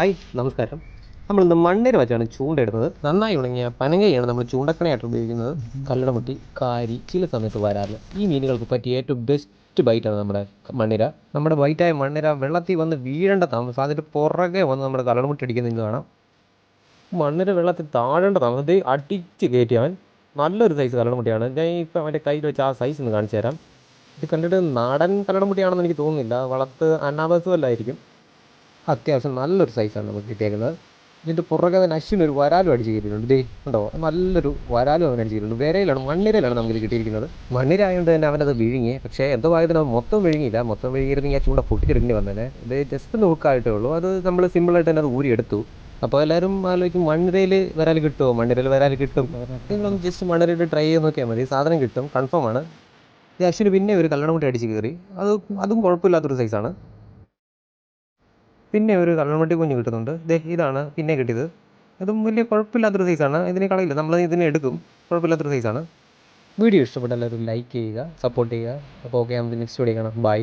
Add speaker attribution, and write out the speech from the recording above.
Speaker 1: Hi നമസ്കാരം. നമ്മൾ ഇന്ന് മണ്ണിര വച്ചാണ് ചൂണ്ടയിടുന്നത്. നന്നായി ഉണങ്ങിയ പനങ്കയാണ് നമ്മൾ ചൂണ്ടക്കണയായിട്ട് ഉപയോഗിക്കുന്നത്. കല്ലടമുട്ടി കാരി ചില സമയത്ത് വരാറില്ല. ഈ മീനുകൾക്ക് പറ്റിയ ഏറ്റവും ബെസ്റ്റ് ബൈറ്റാണ് നമ്മുടെ മണ്ണിര. നമ്മുടെ ബൈറ്റായ മണ്ണിര വെള്ളത്തിൽ വന്ന് വീഴേണ്ട താമസം അതിന്റെ പുറകെ വന്ന് നമ്മുടെ കല്ലടമുട്ടി അടിക്കുന്നത് കാണാം. മണ്ണിര വെള്ളത്തിൽ താഴേണ്ട താമസം. അത് അടിച്ച് കയറ്റിയവൻ നല്ലൊരു സൈസ് കല്ലടമുട്ടിയാണ് ഞാൻ ഇപ്പം അവന്റെ കയ്യിൽ വെച്ച് ആ സൈസ് ഒന്ന് കാണിച്ചു തരാം. ഇത് കണ്ടിട്ട് നാടൻ കല്ലടമുട്ടിയാണെന്ന് എനിക്ക് തോന്നുന്നില്ല. വളർത്ത് അനാബസും അല്ലായിരിക്കും അത്യാവശ്യം നല്ലൊരു സൈസാണ് നമുക്ക് കിട്ടിയേക്കുന്നത്. ഇതിന്റെ പുറകെ തന്നെ അശ്വിനൊരു വരാലും അടിച്ച് കയറ്റിയിട്ടുണ്ട്. ദേ ഉണ്ടോ നല്ലൊരു വരാലും അവൻ അടിച്ച് കയറ്റിയിട്ടുണ്ട്. വിരയിലാണ് മണ്ണിരയിലാണ് നമുക്ക് കിട്ടിയിരിക്കുന്നത്. മണ്ണിരായതുകൊണ്ട് തന്നെ അവനത് വിഴുങ്ങി. പക്ഷേ എന്തോ ആയതിന് മൊത്തം വിഴുങ്ങിയില്ല. മൊത്തം വിഴുങ്ങിയിരുന്നെങ്കിൽ ആ ചൂണ്ട പൊട്ടിച്ചെടുക്കേണ്ടി വന്നേനെ. ഇത് ജസ്റ്റ് ഒന്ന് ഹുക്കായിട്ടേ ഉള്ളൂ. അത് നമ്മൾ സിമ്പിളായിട്ട് തന്നെ അത് ഊരിയെടുത്തു അപ്പോൾ എല്ലാവരും ആലോചിക്കും മണ്ണിരയിൽ വരാൽ കിട്ടുമോ? മണ്ണിരയിൽ വരാൽ കിട്ടും. നിങ്ങളൊന്ന് ജസ്റ്റ് മണ്ണിരയിൽ ട്രൈ ചെയ്ത് നോക്കിയാൽ മതി. സാധനം കിട്ടും. കൺഫേം ആണ്. ഇത് ആക്ച്വലി പിന്നെ ഒരു കല്ലണം കൂടി അടിച്ച് കയറി. അത് അതും കുഴപ്പമില്ലാത്തൊരു സൈസാണ് പിന്നെ ഒരു കള്ളമട്ടി കുഞ്ഞ് കിട്ടുന്നുണ്ട്. ദേ ഇതാണ് പിന്നെ കിട്ടിയത്. അതും വലിയ കുഴപ്പമില്ലാത്തൊരു സൈസാണ് ഇതിനെ കളയില്ല. നമ്മൾ ഇതിനെ എടുക്കും. കുഴപ്പമില്ലാത്തൊരു സൈസാണ് വീഡിയോ ഇഷ്ടപ്പെട്ടാൽ എല്ലാവരും ലൈക്ക് ചെയ്യുക സപ്പോർട്ട് ചെയ്യുക. അപ്പോൾ ഓക്കെ നമുക്ക് നെക്സ്റ്റ് വീഡിയോ കാണാം. ബൈ